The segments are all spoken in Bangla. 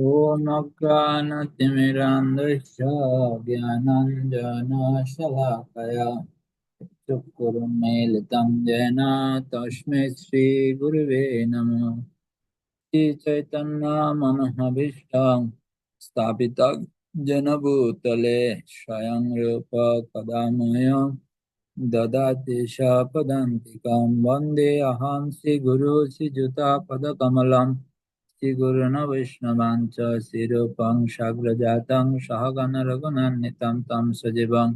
ॐ ज्ञानाञ्जनशलाकया चक्षुरुन्मीलितं येन तस्मै श्रीगुरुवे नमः। श्रीचैतन्यमनोभीष्टं स्थापितं येन भूतले स्वयं रूप कदा मह्यं ददाति शापदान्तिकं। वंदे अहं श्रीगुरुन् वैष्णवाञ्च श्रीरूपं साग्रजातं सहगण रघुनन्दितं तं सजीवं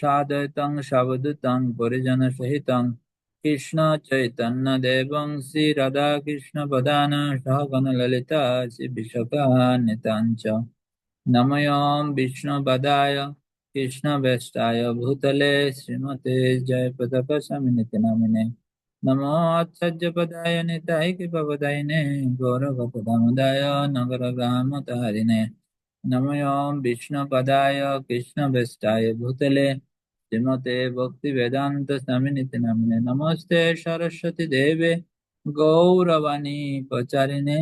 साद्वैतं सावधूतं परिजनसहितं कृष्णचैतन्यदेवं श्रीराधाकृष्णपदान सहगण ललिता श्रीविशाखान्वितां च नमोऽं विष्णुपदाय कृष्णवेष्टाय भूतले श्रीमते जयपदकसमिनिति नामिने नमो आचार्यपदाय निताय कृपपदायिने गौरवपदामदाय नगरग्रामतारिणे नमोऽं विष्णुपदाय कृष्णवेष्टाय भूतले श्रीमते भक्तिवेदान्तस्वामिनिति नामिने नमस्ते सरस्वती देवे गौरवाणी प्रचारिणे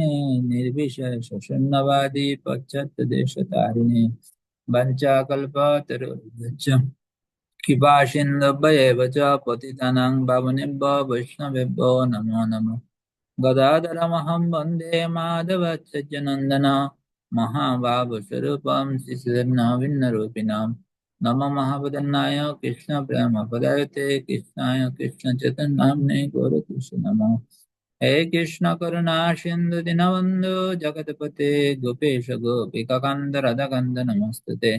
निर्विशेष शून्यवादी पश्चात्यदेशतारिणे वञ्चाकल्पतरुभ्यश्च শিবাসিন্দভ্যেব চ পতিতানাং পাবনেভ্য বৈষ্ণবেভ্য নমো নমঃ গদাধরমহং বন্দে মাধবচ্চনন্দন মহাভাবস্বরূপম শিশুর্ণ ভিন্নরূপিণাম নম মহাবদন্নায় কৃষ্ণ প্রেম পদায়তে কৃষ্ণায় কৃষ্ণ চৈতন্যাম্নে গৌরকৃষ্ণ নমঃ হে কৃষ্ণ করুণা সিন্ধু দীনবন্ধু জগৎপতে গোপেশ গোপিকাকান্দ রাধাকান্দ নমস্তে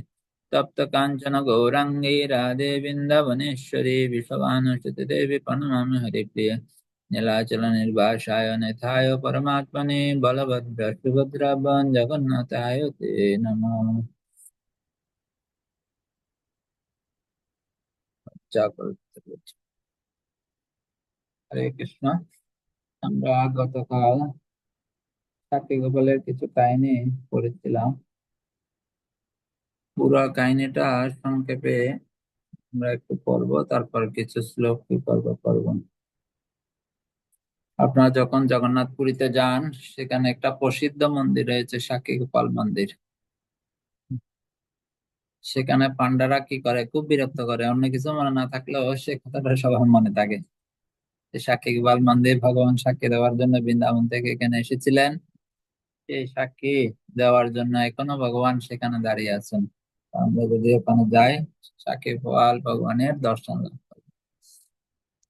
गौराङ्गी राधे वृन्दावनेश्वरी विश्वभानुसुते देवी प्रणमामि हरिप्रिय नीलाचल निर्वासाय नेथाय परमात्मने बलभद्र सुभद्राभन् जगन्नाथाय ते नमः চাকর হরে কৃষ্ণ আমরা গতকাল সাক্ষী গোপালের কিছু কাহিনী পড়েছিলাম পুরো কাহিনীটা সংক্ষেপে আমরা একটু পড়ব, তারপর কিছু শ্লোক কি করব করব আপনারা যখন জগন্নাথ পুরীতে যান, সেখানে একটা প্রসিদ্ধ মন্দির রয়েছে, সাক্ষী গোপাল মন্দির। সেখানে পান্ডারা কি করে, খুব বিরক্ত করে। অন্য কিছু মনে না থাকলেও সে কথাটা সবার মনে থাকে। সাক্ষী গোপাল মন্দির ভগবান সাক্ষী দেওয়ার জন্য বৃন্দাবন থেকে এখানে এসেছিলেন। সেই সাক্ষী দেওয়ার জন্য এখনও ভগবান সেখানে দাঁড়িয়ে আছেন। আমরা যদি ওখানে যাই সাক্ষী গোপাল ভগবানের দর্শন লাভ করব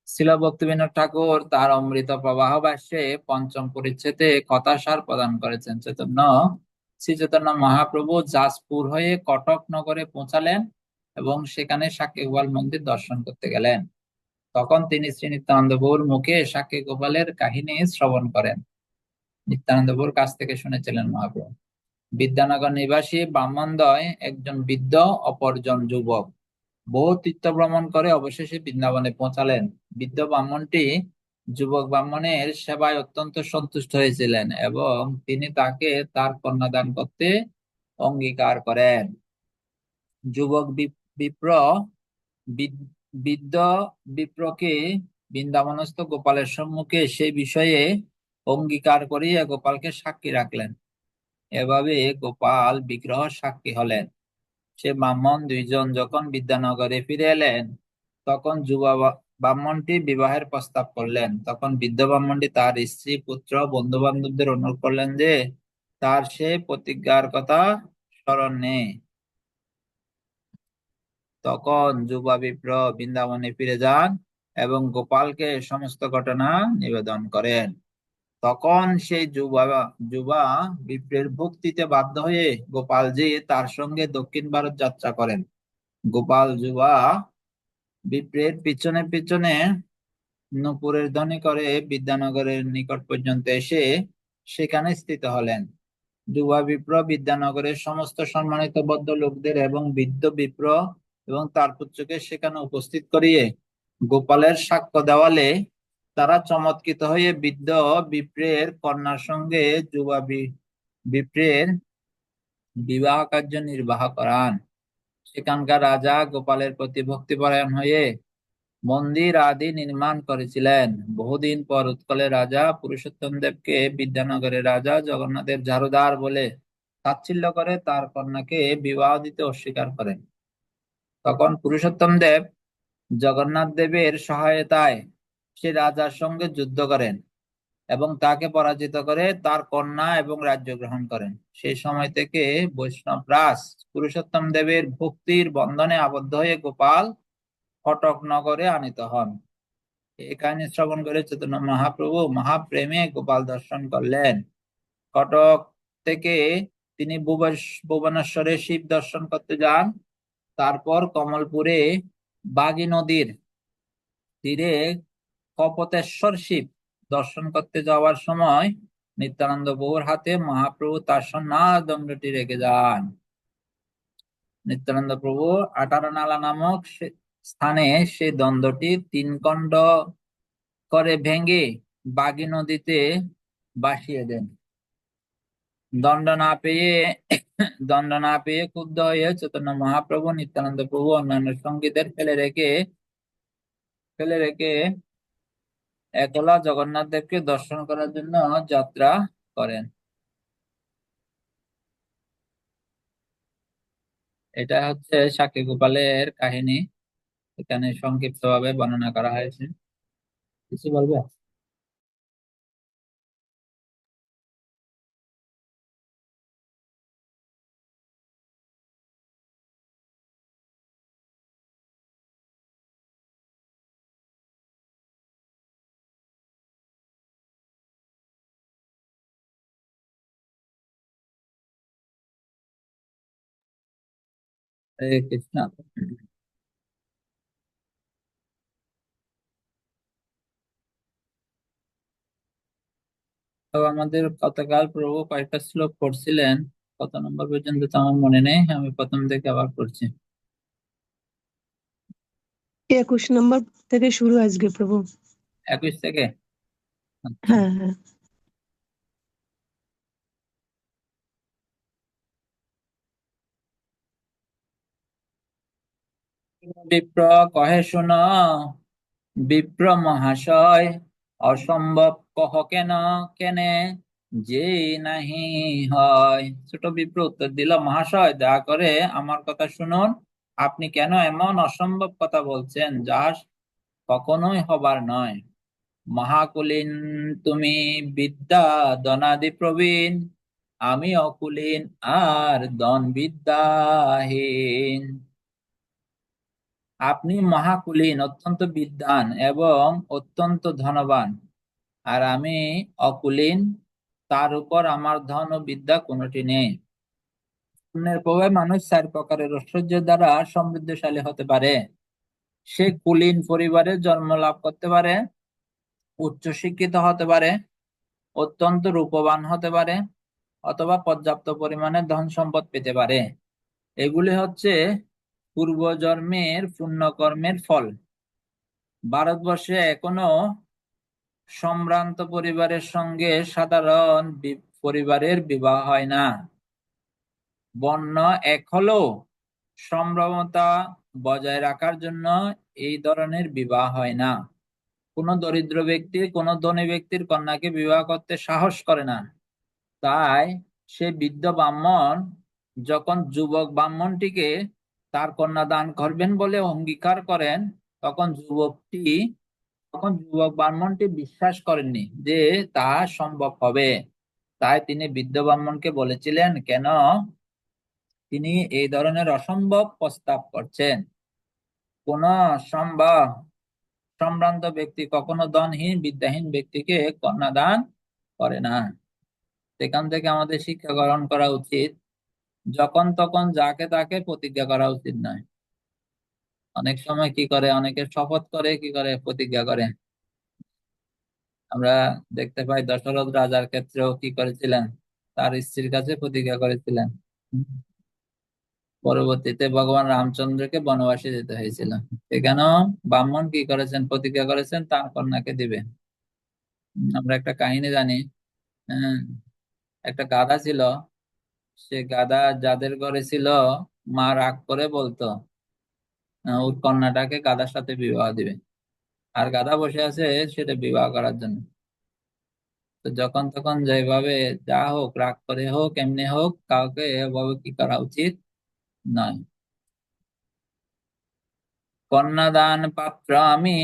শিল ভক্তিবিনোদ ঠাকুর তার অমৃত প্রবাহ ভাষ্যে পঞ্চম পরিচ্ছেদে কথাসার প্রদান করেছেন। চৈতন্য, শ্রী চৈতন্য মহাপ্রভু জাসপুর হয়ে কটক নগরে পৌঁছালেন এবং সেখানে সাক্ষী গোপাল মন্দির দর্শন করতে গেলেন। তখন তিনি শ্রী নিত্যানন্দ বৌর মুখে সাক্ষী গোপালের কাহিনী শ্রবণ করেন। নিত্যানন্দ বৌর কাছ থেকে শুনেছিলেন মহাপ্রভু। বিদ্যানগর নিবাসী ব্রাহ্মণদ্বয় একজন বৃদ্ধ, অপরজন যুবক। বহু তীর্থ ভ্রমণ করে অবশেষে বৃন্দাবনে পৌঁছালেন। বৃদ্ধ ব্রাহ্মণটি যুবক ব্রাহ্মণের সেবায় অত্যন্ত সন্তুষ্ট হয়েছিলেন এবং তিনি তাকে তার কন্যাদান করতে অঙ্গীকার করেন। যুবক বিপ্র বৃদ্ধ বিপ্রকে বৃন্দাবনস্থ গোপালের সম্মুখে সেই বিষয়ে অঙ্গীকার করিয়া গোপালকে সাক্ষী রাখলেন। এভাবে গোপাল বিগ্রহ সাক্ষী হলেন। সে ব্রাহ্মণ দুইজন যখন বিদ্যানগরে ফিরে এলেন, তখন যুবা ব্রাহ্মণটি বিবাহের প্রস্তাব করলেন। তখন বৃদ্ধ ব্রাহ্মণটি তার স্ত্রী, পুত্র বন্ধু বান্ধবদের অনুরোধ করলেন যে, তার সে প্রতিজ্ঞার কথা স্মরণ নেই তখন যুবা বিপ্র বৃন্দাবনে ফিরে যান এবং গোপালকে সমস্ত ঘটনা নিবেদন করেন। তখন সেই যুবা যুবা বিপ্রের ভক্তিতে বাধ্য হয়ে গোপালজি তার সঙ্গে দক্ষিণ ভারত যাত্রা করেন। গোপাল, যুবা বিপ্রের পিছনে পিছনে নুপুরের ধ্বনি করে বিদ্যানগরের নিকট পর্যন্ত এসে সেখানে স্থিত হলেন। যুবা বিপ্র বিদ্যানগরের সমস্ত সম্মানিত বদ্ধ লোকদের এবং বৃদ্ধ বিপ্র এবং তার পুত্রকে সেখানে উপস্থিত করিয়ে গোপালের সাক্ষ্য দেওয়ালে তারা চমৎকৃত হয়ে বৃদ্ধ বিপ্রের কন্যার সঙ্গে যুবা বিপ্রের বিবাহ কার্য নির্বাহ করান। সেখানকার রাজা গোপালের প্রতি ভক্তিপরায়ণ হয়ে মন্দির আদি নির্মাণ করেছিলেন। বহুদিন পর উৎকলের রাজা পুরুষোত্তম দেবকে বিদ্যানগরের রাজা জগন্নাথের ঝাড়ুদার বলে তাচ্ছিল্য করে তার কন্যাকে বিবাহ দিতে অস্বীকার করেন। তখন পুরুষোত্তম দেব জগন্নাথ দেবের সহায়তায় সে রাজার সঙ্গে যুদ্ধ করেন এবং তাকে পরাজিত করে তার কন্যা এবং রাজ্য গ্রহণ করেন। সেই সময় থেকে বৈষ্ণব রাস পুরুষোত্তম দেবের ভক্তির বন্ধনে আবদ্ধ হয়ে গোপাল কটক নগরে আনিত হন। এই কাহিনী শ্রবণ করে চৈতন্য মহাপ্রভু মহাপ্রেমে গোপাল দর্শন করলেন। কটক থেকে তিনি ভুবনেশ্বরে শিব দর্শন করতে যান। তারপর কমলপুরে বাগী নদীর তীরে কপতেশ্বর শিব দর্শন করতে যাওয়ার সময় নিত্যানন্দ বউর হাতে মহাপ্রভু তার সন্ন্যাস দণ্ডটি রেখে যান। নিত্যানন্দ প্রভু আঠারো নালা নামক স্থানে সে দ্বন্দ্বটি তিন খণ্ড করে ভেঙে বাগী নদীতে বাসিয়ে দেন। দণ্ড না পেয়ে, দণ্ড না পেয়ে ক্ষুব্ধ হয়ে চৈতন্য মহাপ্রভু নিত্যানন্দ প্রভু অন্যান্য সঙ্গীদের ফেলে রেখে ফেলে রেখে একলা জগন্নাথ দেবকে দর্শন করার জন্য যাত্রা করেন। এটা হচ্ছে সাক্ষী গোপালের কাহিনী। এখানে সংক্ষিপ্ত ভাবে বর্ণনা করা হয়েছে। কিছু বলবে? হরে কৃষ্ণ তো আমাদের গতকাল প্রভু কয়েকটা শ্লোক পড়ছিলেন। কত নম্বর পর্যন্ত তো আমার মনে নেই আমি প্রথম থেকে আবার পড়ছি। একুশ নম্বর থেকে শুরু আজকে প্রভু। একুশ থেকে। হ্যাঁ হ্যাঁ। বিপ্র কহে শুন, বিপ্র মহাশয়, অসম্ভব কহ কেন, কেনে যে নাহি হয়। ছোট বিপ্র উত্তর দিল, মহাশয়, দয়া করে আমার কথা শুনুন, আপনি কেন এমন অসম্ভব কথা বলছেন যা কখনোই হবার নয়। মহাকুলীন তুমি বিদ্যা দনাদি প্রবীণ, আমি অকুলীন আর দন বিদ্যাহীন আপনি মহাকুলীন, অত্যন্ত বিদ্বান এবং অত্যন্ত ধনবান। আর আমি অকুলীন, তার উপর আমার ধন ও বিদ্যা কোনটি নেই। পুণ্যের প্রভাবে মানুষ চার প্রকারের ঐশ্বর্য দ্বারা সমৃদ্ধশালী হতে পারে। সে কুলীন পরিবারে জন্ম লাভ করতে পারে, উচ্চ শিক্ষিত হতে পারে, অত্যন্ত রূপবান হতে পারে, অথবা পর্যাপ্ত পরিমাণে ধন সম্পদ পেতে পারে। এগুলি হচ্ছে পূর্বজন্মের পুণ্যকর্মের ফল। ভারতবর্ষে এখনও সম্ভ্রান্ত পরিবারের সঙ্গে সাধারণ পরিবারের বিবাহ হয় না। বর্ণ এক হলেও সম্ভ্রমতা বজায় রাখার জন্য এই ধরনের বিবাহ হয় না। কোনো দরিদ্র ব্যক্তি, কোনো ধনী ব্যক্তির কন্যাকে বিবাহ করতে সাহস করে না। তাই সে বৃদ্ধ ব্রাহ্মণ, যখন যুবক ব্রাহ্মণটিকে তার কন্যা দান করবেন বলে অঙ্গীকার করেন, তখন যুবকটি, তখন যুবক ব্রাহ্মণটি বিশ্বাস করেননি যে তা সম্ভব হবে। তাই তিনি বৃদ্ধ ব্রাহ্মণকে বলেছিলেন, কেন? তিনি এই ধরনের অসম্ভব প্রস্তাব করছেন। কোন সম্ভব সম্ভ্রান্ত ব্যক্তি কখনো ধনহীন, বিদ্যাহীন ব্যক্তিকে কন্যা দান করে না। সেখান থেকে আমাদের শিক্ষা গ্রহণ করা উচিত। যখন তখন যাকে তাকে প্রতিজ্ঞা করা উচিত নয়। অনেক সময় কি করে? অনেকে শপথ করে, কি করে? প্রতিজ্ঞা করে। আমরা দেখতে পাই দশরথ রাজার ক্ষেত্রেও কি করেছিলেন? তার স্ত্রীর কাছে প্রতিজ্ঞা করেছিলেন। পরবর্তীতে ভগবান রামচন্দ্রকে বনবাসী যেতে হয়েছিল। এখানেও ব্রাহ্মণ কি করেছেন? প্রতিজ্ঞা করেছেন, তার কন্যাকে দিবে। আমরা একটা কাহিনী জানি। হ্যাঁ একটা গাধা ছিল সে গাধা যাদের ঘরে ছিল, মা রাগ করে বলতো ওর কন্যাটাকে গাধার সাথে বিবাহ দিবে। আর গাদা বসে আছে সেটা বিবাহ করার জন্য। তো যখন তখন যেভাবে যা হোক, রাগ করে হোক, এমনি হোক, কাউকে এভাবে কি করা উচিত? নয়। কন্যাদান পাত্র আমি,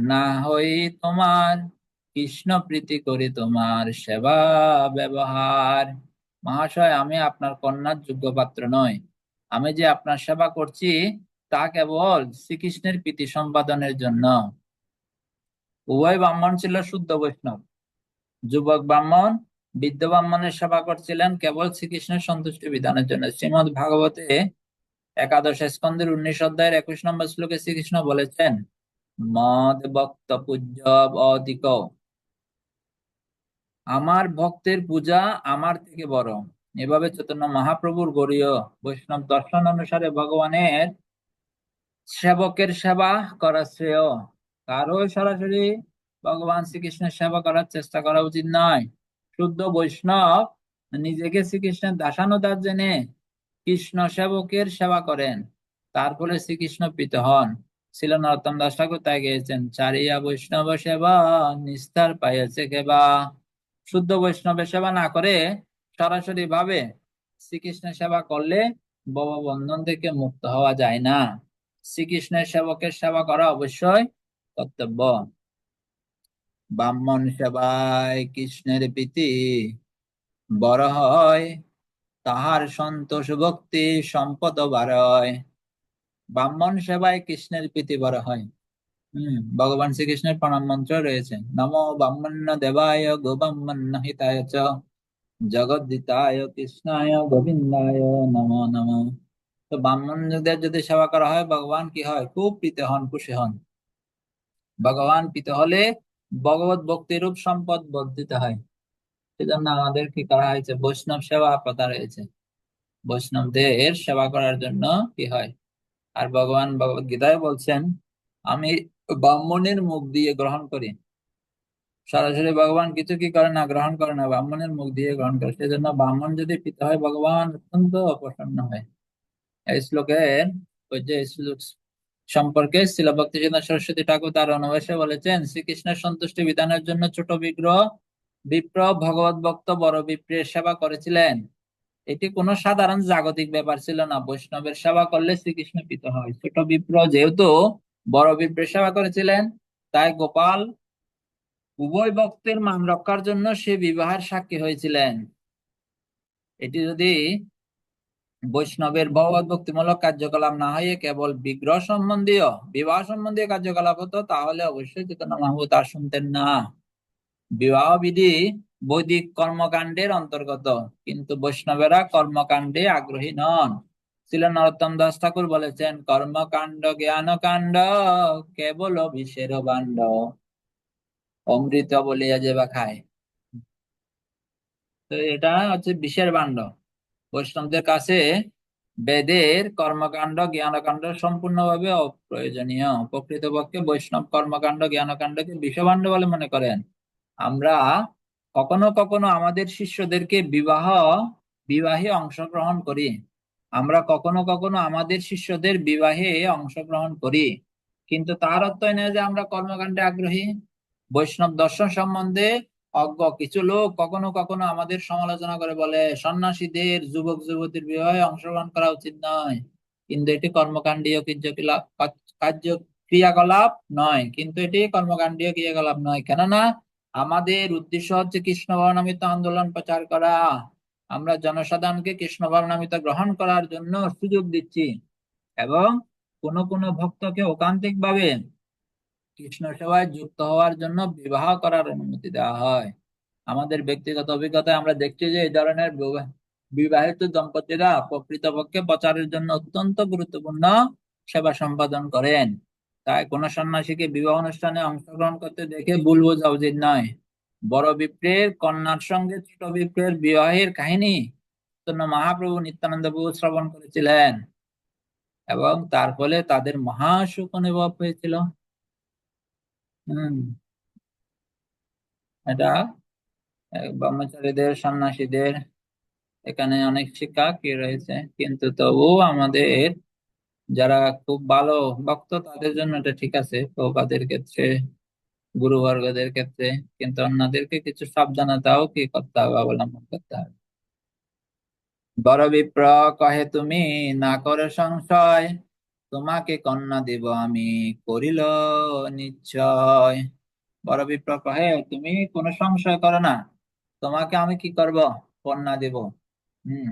না হই তোমার, কৃষ্ণ প্রীতি করি তোমার সেবা, ব্যবহার। মহাশয়, আমি আপনার কন্যার যোগ্য পাত্র নই। আমি যে আপনার সেবা করছি, তা কেবল শ্রীকৃষ্ণের প্রীতি সম্পাদনের জন্য। উভয় ব্রাহ্মণ ছিল শুদ্ধ বৈষ্ণব। যুবক ব্রাহ্মণ, বৃদ্ধ ব্রাহ্মণের সেবা করছিলেন কেবল শ্রীকৃষ্ণের সন্তুষ্টি বিধানের জন্য। শ্রীমদ ভাগবতে একাদশ স্কন্ধের উনিশ অধ্যায়ের একুশ নম্বর শ্লোকে শ্রীকৃষ্ণ বলেছেন, মদ ভক্ত পূজ্য অধিক আমার ভক্তের পূজা আমার থেকে বড়। এভাবে চৈতন্য মহাপ্রভুর গৌরীয় বৈষ্ণব দর্শন অনুসারে ভগবানের সেবকের সেবা করা শ্রেয়। কারও সরাসরি ভগবান শ্রীকৃষ্ণের সেবা করার চেষ্টা করা উচিত নয়। শুদ্ধ বৈষ্ণব নিজেকে শ্রীকৃষ্ণের দাসানুদাস জেনে কৃষ্ণ সেবকের সেবা করেন। তার ফলে শ্রীকৃষ্ণ পিত হন। ছিল নরোত্তম দাস ঠাকুর তাই গিয়েছেন, চারিয়া বৈষ্ণব সেবা নিস্তার পাইয়াছে কেবা। শুদ্ধ বৈষ্ণবের সেবা না করে সরাসরি ভাবে শ্রীকৃষ্ণের সেবা করলে ভব বন্ধন থেকে মুক্ত হওয়া যায় না। শ্রীকৃষ্ণের সেবকের সেবা করা অবশ্যই কর্তব্য। ব্রাহ্মণ সেবায় কৃষ্ণের প্রীতি বড় হয়, তাহার সন্তোষ ভক্তি সম্পদ বাড়য়। ব্রাহ্মণ সেবায় কৃষ্ণের প্রীতি বড় হয়। হম, ভগবান শ্রীকৃষ্ণের প্রণাম মন্ত্র রয়েছে। নমো ব্রাহ্মণ্য দেবায় গো ব্রাহ্মণ্য হিতায় চ। জগদ্দিতায় কৃষ্ণায় গোবিন্দায় নমো নমঃ। তো ব্রাহ্মণদের যদি সেবা করা হয়, ভগবান কি হয়? খুব প্রীত হন, খুশি হন। ভগবান প্রীত হলে ভগবত ভক্তিরূপ সম্পদ বর্ধিত হয়। সেজন্য আমাদের কি করা হয়েছে? বৈষ্ণব সেবা প্রথা রয়েছে। বৈষ্ণবদের সেবা করার জন্য কি হয়? আর ভগবান ভগবত গীতায় বলছেন, আমি ব্রাহ্মণের মুখ দিয়ে গ্রহণ করে। সরাসরি ভগবান কিছু কি করে না, গ্রহণ করে না, ব্রাহ্মণের মুখ দিয়ে গ্রহণ করে। সেজন্য ব্রাহ্মণ যদি পিতা হয়, ভগবান অত্যন্ত প্রসন্ন হয়। এই শ্লোকের ওই যে শ্লোক সম্পর্কে শিল ভক্তি সরস্বতী ঠাকুর তার অনুবাসে বলেছেন, শ্রীকৃষ্ণের সন্তুষ্টি বিধানের জন্য ছোট বিগ্রহ বিপ্র ভগবত ভক্ত, বড় বিপ্রের সেবা করেছিলেন। এটি কোনো সাধারণ জাগতিক ব্যাপার ছিল না। বৈষ্ণবের সেবা করলে শ্রীকৃষ্ণ পিত হয়। ছোট বিপ্র যেহেতু বড় বিপ্রের সেবা করেছিলেন। তাই গোপাল উভয় ভক্তের মান রক্ষার জন্য সে বিবাহের সাক্ষী হয়েছিলেন। এটি যদি বৈষ্ণবের ভগবত ভক্তিমূলক কার্যকলাপ না হয়ে কেবল বিগ্রহ সম্বন্ধীয়, বিবাহ সম্বন্ধীয় কার্যকলাপ হতো, তাহলে অবশ্যই চেতনা মাহবুব তার শুনতেন না। বিবাহ বিধি বৈদিক কর্মকাণ্ডের অন্তর্গত, কিন্তু বৈষ্ণবেরা কর্মকাণ্ডে আগ্রহী নন। ছিল নরোত্তম দাস ঠাকুর বলেছেন, কর্মকাণ্ড জ্ঞান কাণ্ড কেবল বিষের বাণ্ড। অমৃত বলিয়া যে বা খায়। তো এটা হচ্ছে বিষের বাণ্ড। বৈষ্ণবদের কাছে বেদের কর্মকাণ্ড, জ্ঞানকাণ্ড সম্পূর্ণভাবে অপ্রয়োজনীয়। প্রকৃতপক্ষে বৈষ্ণব কর্মকাণ্ড, জ্ঞানকাণ্ডকে বিষভাণ্ড বলে মনে করেন। আমরা কখনো কখনো আমাদের শিষ্যদেরকে বিবাহ, বিবাহে অংশগ্রহণ করি। আমরা কখনো কখনো আমাদের শিষ্যদের বিবাহে অংশগ্রহণ করি। কিন্তু তার অর্থ নয় যে আমরা কর্মকাণ্ডে আগ্রহী। বৈষ্ণব দর্শন সম্বন্ধে অজ্ঞ কিছু লোক কখনো কখনো আমাদের সমালোচনা করে বলে, সন্ন্যাসীদের যুবক যুবতীর বিবাহে অংশগ্রহণ করা উচিত নয়। কিন্তু এটি কর্মকাণ্ডীয় কার্যকলাপ কার্য ক্রিয়াকলাপ নয়। কিন্তু এটি কর্মকাণ্ডীয় ক্রিয়াকলাপ নয়। কেননা আমাদের উদ্দেশ্য হচ্ছে কৃষ্ণ ভাবনামিত আন্দোলন প্রচার করা। আমরা জনসাধারণকে কৃষ্ণ ভাবনামিত গ্রহণ করার জন্য সুযোগ দিচ্ছি এবং কোন কোন ভক্তকে ওকান্তিক ভাবে কৃষ্ণ সেবায় যুক্ত হওয়ার জন্য বিবাহ করার অনুমতি দেওয়া হয়। আমাদের ব্যক্তিগত অভিজ্ঞতায় আমরা দেখছি যে এই ধরনের বিবাহিত দম্পতিরা প্রকৃতপক্ষে প্রচারের জন্য অত্যন্ত গুরুত্বপূর্ণ সেবা সম্পাদন করেন। তাই কোন সন্ন্যাসীকে বিবাহ অনুষ্ঠানে অংশগ্রহণ করতে দেখে ভুল বোঝা উচিত নয়। বড় বিপ্রের, কন্যার সঙ্গে ছোট বিপ্রের বিবাহের কাহিনী মহাপ্রভু নিত্যানন্দ প্রভু শ্রবণ করেছিলেন এবং তার ফলে তাদের মহা সুখ অনুভব হয়েছিল। হম। এটা ব্রহ্মচারীদের, সন্ন্যাসীদের, এখানে অনেক শিক্ষা কি রয়েছে, কিন্তু তবু আমাদের যারা খুব ভালো ভক্ত তাদের জন্য এটা ঠিক আছে, প্রভুপাদের ক্ষেত্রে গুরুবর্গদের ক্ষেত্রে, কিন্তু অন্যদেরকে কিছু সাবধানতাও কি করতে হবে, অবলম্বন করতে হবে? বড় বিপ্র কহে তুমি, না করে সংশয়, তোমাকে কন্যা দিব আমি, করিল নিশ্চয়। বড় বিপ্র কহে, তুমি কোনো সংশয় করো না, তোমাকে আমি কি করব? কন্যা দিব। হম।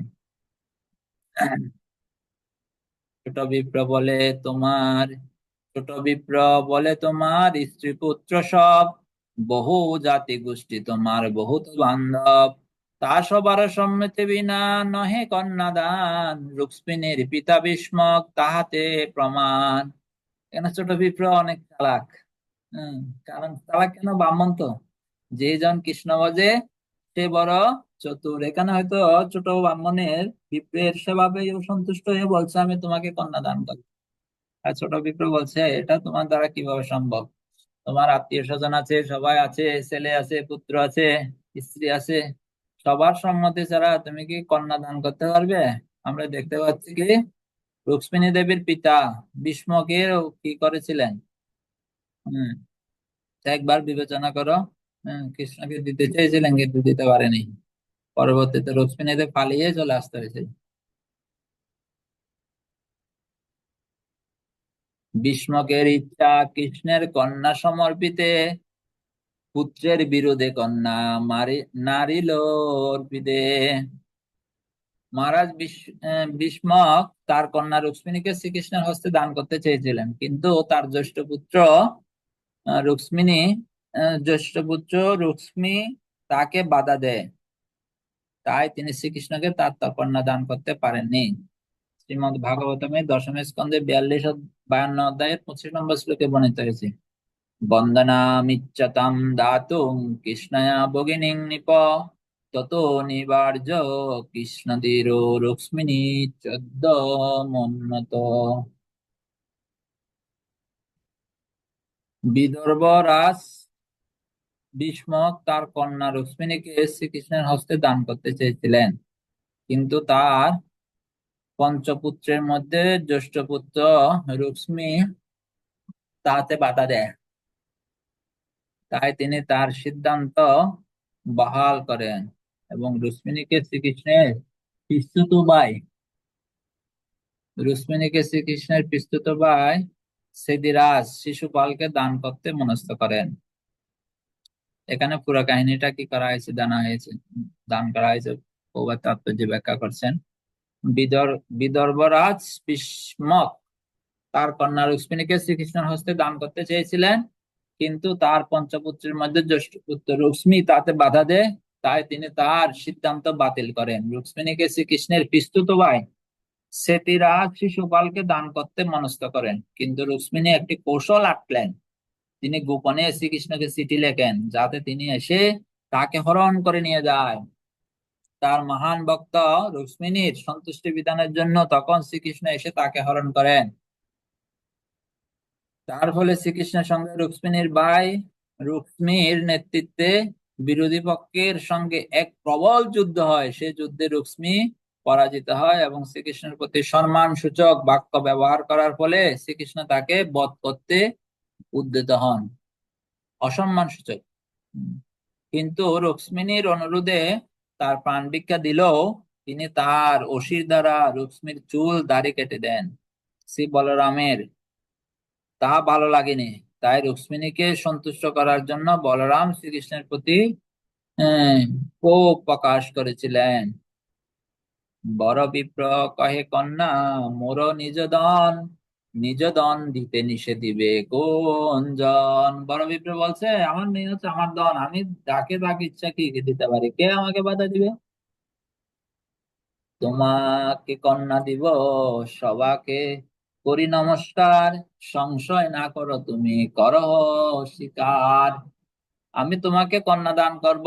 ছোট বিপ্র বলে, তোমার ছোট বিপ্র বলে তোমার, স্ত্রী পুত্র সব। বহু জাতি গোষ্ঠী তোমার, বহুত বান্ধব। তা সবার সম্মতি বিনা নহে কন্যাদান। রুক্মিণীর পিতা ভীষ্মক তাহাতে প্রমাণ। কেন ছোট বিপ্র অনেক চালাক। হম, কারণ চালাক কেন? ব্রাহ্মণ তো যে জন কৃষ্ণ ভজে সে বড় চতুর। এখানে হয়তো ছোট ব্রাহ্মণের বিপ্রের সেভাবে সন্তুষ্ট হয়ে বলছে, আমি তোমাকে কন্যা দান করব। ছোট বিপ্র বলছে, এটা তোমার দ্বারা কীভাবে সম্ভব? তোমার আত্মীয় স্বজন আছে, সবাই আছে, ছেলে আছে, পুত্র আছে, স্ত্রী আছে। সবার সম্মতি ছাড়া তুমি কি কন্যা দান করতে পারবে? আমরা দেখতে পাচ্ছি কি, রুক্মিণী দেবীর পিতা ভীষ্মকে কি করেছিলেন? হম একবার বিবেচনা করো। কৃষ্ণকে দিতে চেয়েছিলেন, কিন্তু দিতে পারেনি। পরবর্তীতে রুক্মিণী দেব পালিয়ে চলে আসতে হয়েছে। ভীষ্মকের ইচ্ছা কৃষ্ণের কন্যা সমর্পিতে, পুত্রের বিরোধে কন্যা মারি নারিল অর্পিতে মহারাজ ভীষ্মক তার কন্যা রুক্মিণীকে শ্রীকৃষ্ণের হস্তে দান করতে চেয়েছিলেন। কিন্তু তার জ্যেষ্ঠ পুত্র রুক্মিণী জ্যেষ্ঠ পুত্র রুক্মি তাকে বাধা দেয়। তাই তিনি শ্রীকৃষ্ণকে তার কন্যা দান করতে পারেননি। শ্রীমদ ভাগবতমে দশম স্কন্ধে বিয়াল্লিশ বায়ান্ন অধ্যায়ের পঁচিশ নম্বর শ্লোকে বর্ণিত হয়েছে বন্দনামিচ্ছতাম দাতুং কৃষ্ণয়া ভগিনীং নিপ, তত নিবার্য কৃষ্ণদীর রুক্মিণী চোদ্দমোন্নত বিদর্ভ রাজ ভীষ্মক তার কন্যা রুক্মিণীকে শ্রীকৃষ্ণের হস্তে দান করতে চেয়েছিলেন, কিন্তু তার পঞ্চপুত্রের মধ্যে জ্যেষ্ঠ পুত্র রুক্মি তাতে বাধা দেয়। তাই তিনি তার সিদ্ধান্ত বহাল করেন এবং রুক্মিণীকে শ্রীকৃষ্ণের পিস্তুত ভাই রুক্মিণীকে শ্রীকৃষ্ণের পিস্তুত ভাই সেদিরাজ শিশুপালকে দান করতে মনস্থ করেন। এখানে পুরো কাহিনীটা কি করা হয়েছে, জানা হয়েছে, দান করা হয়েছে তাৎপর্য ব্যাখ্যা করছেন। বিদর্ভরাজ ভীষ্মক তার কন্যা রুক্মিণীকে শ্রীকৃষ্ণের হস্তে দান করতে চেয়েছিলেন, কিন্তু তার পঞ্চপুত্রের মধ্যে জ্যেষ্ঠ পুত্র রুক্মি তাতে বাধা দেয়, তাই তিনি তার সিদ্ধান্ত বাতিল করেন। রুক্মিণীকে শ্রীকৃষ্ণের পিস্তুত ভাই সেতিরাজ শিশুপালকে দান করতে মনস্থ করেন, কিন্তু রুক্মিণী একটি কৌশল আটলেন। তিনি গোপনে শ্রীকৃষ্ণকে চিঠি লেখেন, যাতে তিনি এসে তাকে হরণ করে নিয়ে যায়। তার মহান ভক্ত রুক্মিণীর সন্তুষ্টি বিধানের জন্য তখন শ্রীকৃষ্ণ এসে তাকে হরণ করেন। তার ফলে শ্রীকৃষ্ণের সঙ্গে রুক্মিণীর ভাই রুক্মির নেতৃত্বে বিরোধী পক্ষের সঙ্গে এক প্রবল যুদ্ধ হয়। সে যুদ্ধে রুক্মি পরাজিত হয় এবং শ্রীকৃষ্ণের প্রতি সম্মান সূচক বাক্য ব্যবহার করার ফলে শ্রীকৃষ্ণ তাকে বধ করতে উদ্যত হন। অসম্মান সূচক কিন্তু রুক্মিণীর অনুরোধে তার প্রাণ ভিক্ষা দিলেও তিনি তার অসির দ্বারা রুক্মির চুল দাড়ি কেটে দেন। শ্রী বলরামের, তা ভালো লাগেনি। তাই রুক্মিণীকে সন্তুষ্ট করার জন্য বলরাম শ্রীকৃষ্ণের প্রতি ক্ষোভ প্রকাশ করেছিলেন। বড় বিপ্র কহে কন্যা, মোর নিজ দন নিজ দন দিতে নিষে দিবে কোন জন? বড় বিপ্র বলছে, আমার মেয়ে হচ্ছে আমার দন আমি যাকে তাকে ইচ্ছা কি দিতে পারি? কে আমাকে বাধা দিবে? তোমাকে কন্যা দিব, সবাকে করি নমস্কার, সংশয় না করো তুমি, করো স্বীকার আমি তোমাকে কন্যা দান করব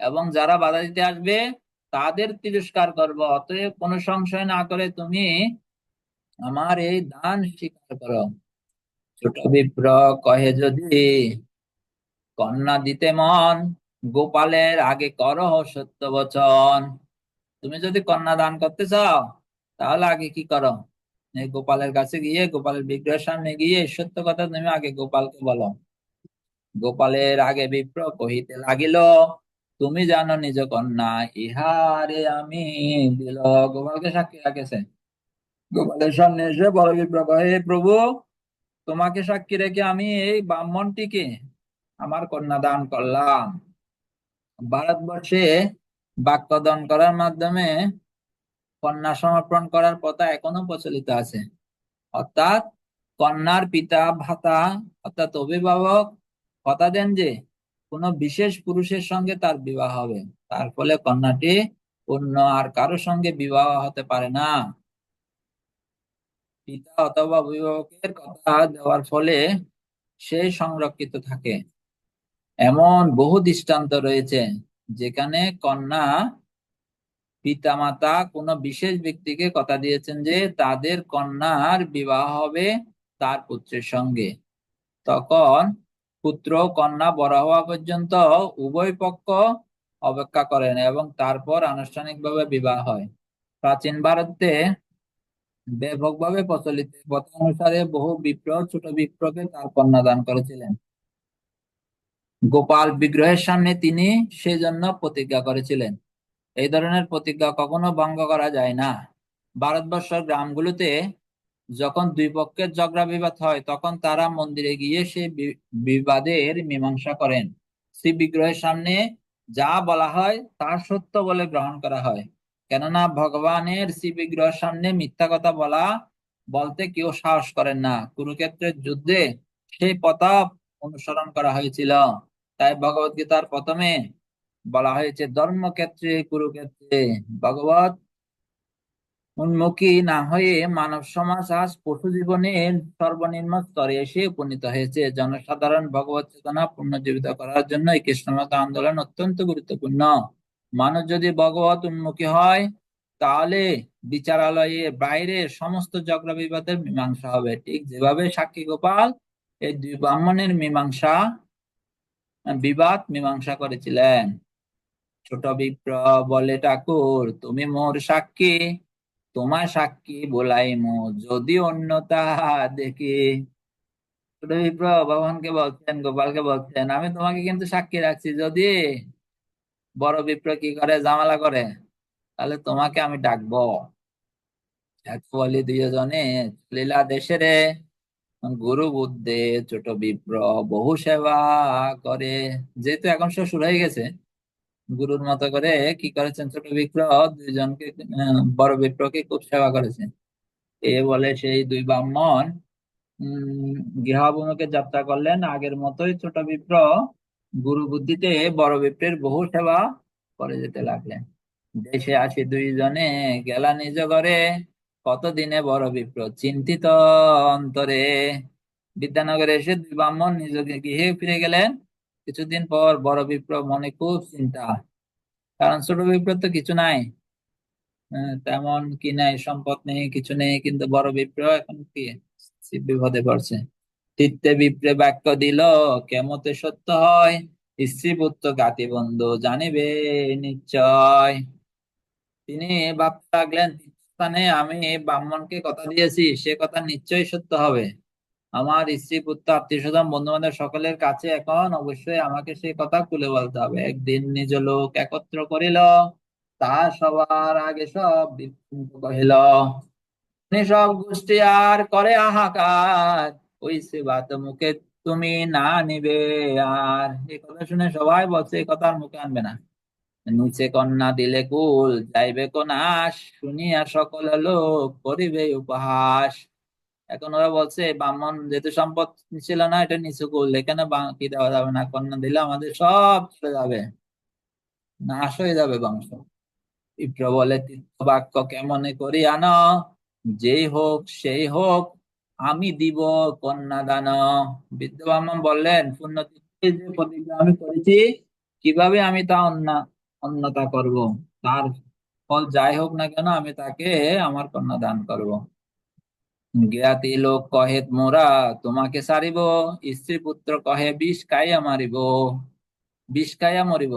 এবং যারা বাধা দিতে আসবে, তাদের তিরস্কার করব। অতএব কোনো সংশয় না করে তুমি আমার এই দান স্বীকার করো। ছোট বিপ্র কহে যদি, কন্যা দিতে মন, গোপালের আগে করো সত্য বচন। তুমি যদি কন্যা দান করতে চাও, তাহলে আগে কি করো? গোপালের কাছে গিয়ে, গোপালের বিগ্রহের সামনে গিয়ে সত্য কথা তুমি আগে গোপালকে বলো। গোপালের আগে বিপ্র কহিতে লাগিল, তুমি জানো নিজ কন্যা, ইহারে আমি দিল। গোপালকে সাক্ষী রাখেছে। গোপালের সামনে এসে বড় বিপ্র কহে প্রভু, তোমাকে সাক্ষী রেখে আমি এই ব্রাহ্মণটিকে আমার কন্যা দান করলাম। ভারতবর্ষে বাক্যদান করার মাধ্যমে কন্যা সমর্পণ করার প্রথা এখনও প্রচলিত আছে। অর্থাৎ কন্যার পিতা, ভাতা, অর্থাৎ অভিভাবক কথা দেন যে, কোনো বিশেষ পুরুষের সঙ্গে তার বিবাহ হবে। তার ফলে কন্যাটি অন্য আর কারও সঙ্গে বিবাহ হতে পারে না। পিতা অথবা অভিভাবকের কথা দেওয়ার ফলে সে সংরক্ষিত থাকে। এমন বহু দৃষ্টান্ত রয়েছে যেখানে কন্যা পিতামাতা কোনো বিশেষ ব্যক্তিকে কথা দিয়েছেন যে তাদের কন্যার বিবাহ হবে তার পুত্রের সঙ্গে। তখন পুত্র কন্যা বড় হওয়া পর্যন্ত উভয় পক্ষ অপেক্ষা করেন এবং তারপর আনুষ্ঠানিকভাবে বিবাহ হয়। প্রাচীন ভারতে ব্যাপকভাবে প্রচলিত। অনুসারে বহু বিপ্র ছোট বিপ্রকে তার কন্যা দান করেছিলেন। গোপাল বিগ্রহের সামনে তিনি সেজন্য প্রতিজ্ঞা করেছিলেন। এই ধরনের প্রতিজ্ঞা কখনো ভঙ্গ করা যায় না। ভারতবর্ষের গ্রামগুলোতে যখন দুই পক্ষের ঝগড়া বিবাদ হয়, তখন তারা মন্দিরে গিয়ে সেই বিবাদের মীমাংসা করেন। শ্রী বিগ্রহের সামনে যা বলা হয় তা সত্য বলে গ্রহণ করা হয়। কেননা ভগবানের শ্রী বিগ্রহের সামনে মিথ্যা কথা বলা বলতে কেউ সাহস করেন না। কুরুক্ষেত্রের যুদ্ধে সেই পথা অনুসরণ করা হয়েছিল। তাই ভগবত গীতার প্রথমে বলা হয়েছে, ধর্মক্ষেত্রে, কুরুক্ষেত্রে ভগবত উন্মুখী না হয়ে মানব সমাজ আজ পশু জীবনের সর্বনিম্ন স্তরে এসে উপনীত হয়েছে। জনসাধারণ ভগবত চেতনা পুনর্জীবিত করার জন্য এই কৃষ্ণমত আন্দোলন অত্যন্ত গুরুত্বপূর্ণ। মানুষ যদি ভগবত উন্মুখী হয়, তাহলে বিচারালয়ে বাইরে সমস্ত ঝগড়া বিবাদের মীমাংসা হবে। ঠিক যেভাবে সাক্ষী গোপাল, এই দুই ব্রাহ্মণের মীমাংসা, বিবাদ মীমাংসা করেছিলেন। ছোট বিপ্র বলে, ঠাকুর, তুমি মোর সাক্ষী, তোমার সাক্ষী বলাইমু যদি অন্যতা দেখি। ছোট বিপ্র ভগবানকে বলছেন, গোপালকে বলছেন, আমি তোমাকে কিন্তু সাক্ষী রাখছি। যদি বড় বিপ্র কি করে? জামালা করে। তাহলে তোমাকে আমি ডাকবো। এক বলি দুজনে লীলা দেশেরে গুরু বুদ্ধে ছোট বিপ্র বহু সেবা করে। যেহেতু এখন শ্বশুর হয়ে গেছে, গুরুর মতো করে কি করেছেন? ছোট বিপ্র দুইজনকে বড় বিপ্রকে খুব সেবা করেছে। এ বলে সেই দুই ব্রাহ্মণ, উম গৃহাভিমুখে যাত্রা করলেন। আগের মতোই ছোট বিপ্র গুরু বুদ্ধিতে বড় বিপ্রের বহু সেবা করে যেতে লাগলেন। দেশে আসি দুইজনে গেলা নিজ ঘরে কতদিনে বড় বিপ্র? চিন্তিত অন্তরে। বিদ্যানগরে এসে দুই ব্রাহ্মণ নিজ গৃহে ফিরে গেলেন। কিছুদিন পর বড় বিপ্র মনে খুব চিন্তা। কারণ ছোট বিপ্র তো কিছু নাই। আহ, তেমন কি নাই সম্পদ নেই কিছু নেই কিন্তু বড় বিপ্র এখন কি? বিপদে পড়ছে। চিত্তে বিপ্রে বাক্য দিল, কেমতে সত্য হয়? স্ত্রী পুত্র গাতি বন্ধু জানিবে নিশ্চয়। তিনি ভাবতে লাগলেন তীর্থস্থানে আমি ব্রাহ্মণকে কথা দিয়েছি, সে কথা নিশ্চয়ই সত্য হবে। আমার স্ত্রী পুত্র আত্মীয় স্বজন বন্ধু বান্ধব সকলের কাছে এখন অবশ্যই আমাকে সেই কথা খুলে বলতে হবে। একদিন নিজ লোক একত্র করিল তাহা সবার আগে সব কহিল। সব গোষ্ঠী আর করে হাহাকার ওই সেবাত মুখে তুমি না নিবে আর। এই কথা শুনে সবাই বলছে এই কথা আর মুখে আনবে না। নিচে কন্যা দিলে কুল, যাইবে কোনাস শুনিয়া সকল লোক করিবে উপহাস। এখন ওরা বলছে, ব্রাহ্মণ যেহেতু সম্পদ ছিল না, এটা নিচু কুল, এখানে বা- কি দেওয়া যাবে না। কন্যা দিলে আমাদের সব চলে যাবে। নাশ হয়ে যাবে বংশ। বিপ্র বলে তীর্থ বাক্য কেমনে করি আনো? যেই হোক, সেই হোক আমি দিব কন্যা দান বৃদ্ধ ব্রাহ্মণ বললেন প্রতিজ্ঞা আমি করেছি, কীভাবে আমি তা অন্য, অন্যতা করব? তার ফল যাই হোক না কেন, আমি তাকে আমার কন্যা দান করব। জ্ঞাতি লোক কহে মোরা তোমাকে সারিব, স্ত্রী পুত্র কহে, বিষ খাইয়া মারিব, বিষ কাইয়া মরিব।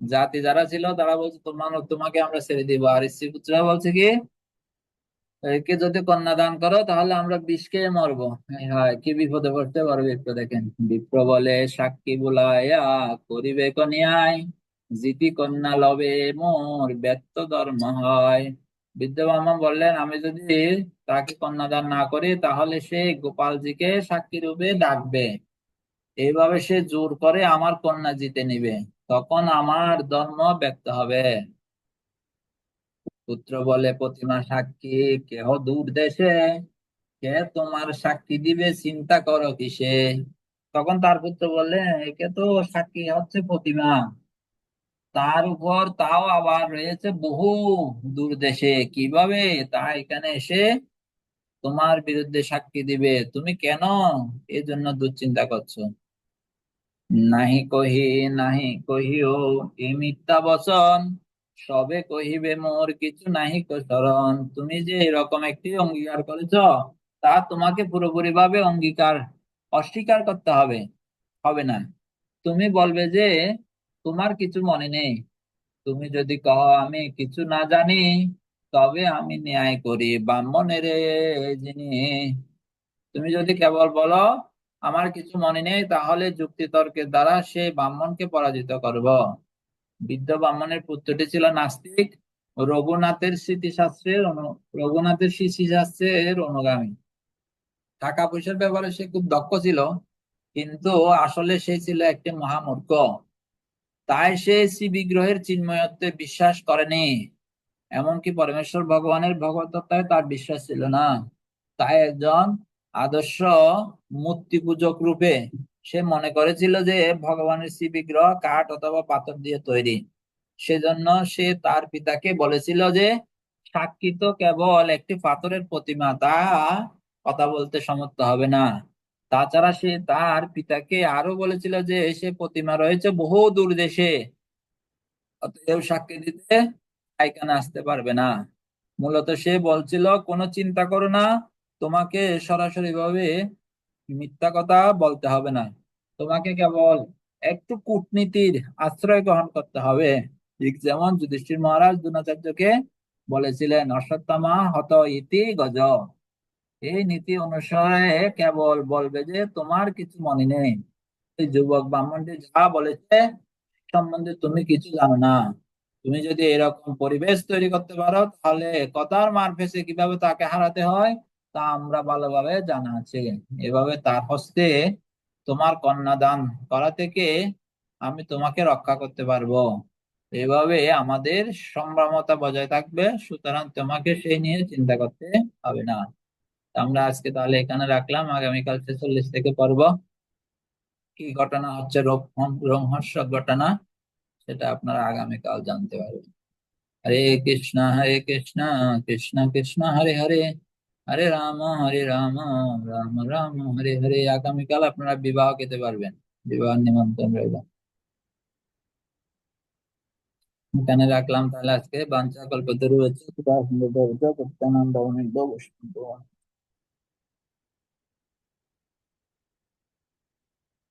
জাতি যারা ছিল, তারা বলছে, তোমার, তোমাকে আমরা ছেড়ে দিব। আর স্ত্রী পুত্ররা বলছে কি একে যদি কন্যা দান করো, তাহলে আমরা বিষকে মরবো। হায়, কি বিপদে পড়তে পারবে একটু দেখেন। বিপ্র বলে, সাক্ষী বুলাইয়া করিবে কনিয়ায়, জিতি কন্যা লবে মোর ব্যক্ত ধর্ম হয়। বৃদ্ধ ব্রাহ্মণ বললেন, আমি যদি তাকে কন্যাদান না করি, তাহলে সে গোপালজিকে সাক্ষী রূপে ডাকবে। এইভাবে সে জোর করে আমার কন্যা জিতে নিবে। তখন আমার ধর্ম ব্যক্ত হবে। পুত্র বলে, প্রতিমা সাক্ষী, কেহ দূর দেশে? কে তোমার সাক্ষী দিবে? চিন্তা করো কিসে? তখন তার পুত্র বললে, একে তো সাক্ষী হচ্ছে প্রতিমা। তার উপর তাও আবার রয়েছে বহু দূর দেশে। কীভাবে তা এখানে এসে তোমার বিরুদ্ধে সাক্ষী দিবে? তুমি কেন এই জন্য দুশ্চিন্তা করছ? নাহি কহি, নাহি কহিও এই মিথ্যা বচন। সবে কহিবে মোর কিছু নাহি শরণ তুমি যে এরকম একটি অঙ্গীকার করেছ, তা তোমাকে পুরোপুরি ভাবে অঙ্গীকার, অস্বীকার করতে হবে হবে না। তুমি বলবে যে, তোমার কিছু মনে নেই। তুমি যদি কও, আমি কিছু না জানি, তবে আমি ন্যায় করি ব্রাহ্মণের যিনি। তুমি যদি কেবল বলো, আমার কিছু মনে নেই, তাহলে যুক্তিতর্কের দ্বারা সে ব্রাহ্মণকে পরাজিত করব। বৃদ্ধ ব্রাহ্মণের পুত্রটি ছিল নাস্তিক। রঘুনাথের স্মৃতিশাস্ত্রের রঘুনাথের স্মৃতিশাস্ত্রের অনুগামী টাকা পয়সার ব্যাপারে সে খুব দক্ষ ছিল, কিন্তু আসলে সে ছিল একটি মহামূর্খ। তাই সে শ্রী বিগ্রহের চিন্ময়ত্বে বিশ্বাস করেনি। এমনকি পরমেশ্বর ভগবানের ভগবতত্তায় তার বিশ্বাস ছিল না। তাই একজন আদর্শ মূর্তি পূজক রূপে সে মনে করেছিল যে ভগবানের শ্রী বিগ্রহ কাঠ অথবা পাথর দিয়ে তৈরি। সেজন্য সে তার পিতাকে বলেছিল যে, সাক্ষী তো কেবল একটি পাথরের প্রতিমা, তা কথা বলতে সমর্থ হবে না। তাছাড়া সে তার পিতাকে আরও বলেছিল যে, সে প্রতিমা রয়েছে বহু দূর দেশে, অতএব সাক্ষী দিতে এখানে আসতে পারবে না। মূলত সে বলছিল, কোনো চিন্তা করো না, তোমাকে সরাসরি ভাবে মিথ্যা কথা বলতে হবে না। তোমাকে কেবল একটু কূটনীতির আশ্রয় গ্রহণ করতে হবে। ঠিক যেমন যুধিষ্ঠির মহারাজ দ্রোণাচার্যকে বলেছিলেন, অশ্বত্থামা হত ইতি গজ। এই নীতি অনুসারে কেবল বলবে যে, তোমার কিছু মনে নেই। যুবক ব্রাহ্মণটি যা বলেছে সম্বন্ধে তুমি কিছু জানো না। তুমি যদি এরকম পরিবেশ তৈরি করতে পারো, তাহলে কথার মার ফেসে কীভাবে তাকে হারাতে হয়? তা আমরা ভালোভাবে জানা আছে। এভাবে তার হস্তে তোমার কন্যা দান করা থেকে আমি তোমাকে রক্ষা করতে পারব। এভাবে আমাদের সম্ভ্রামতা বজায় থাকবে, সুতরাং তোমাকে সেই নিয়ে চিন্তা করতে হবে না। আমরা আজকে তাহলে এখানে রাখলাম, আগামীকাল ছেচল্লিশ থেকে পর্ব। কি ঘটনা হচ্ছে? রোমহর্ষক ঘটনা, সেটা আপনারা আগামীকাল জানতে পারবেন। হরে কৃষ্ণ হরে কৃষ্ণ কৃষ্ণ কৃষ্ণ, হরে হরে। হরে রাম হরে রাম রাম রাম, হরে হরে। আগামীকাল আপনারা বিবাহ খেতে পারবেন বিবাহ নিমন্ত্রণ রইল। এখানে রাখলাম তাহলে আজকে। বাঞ্ছা কল্পতরু হচ্ছে।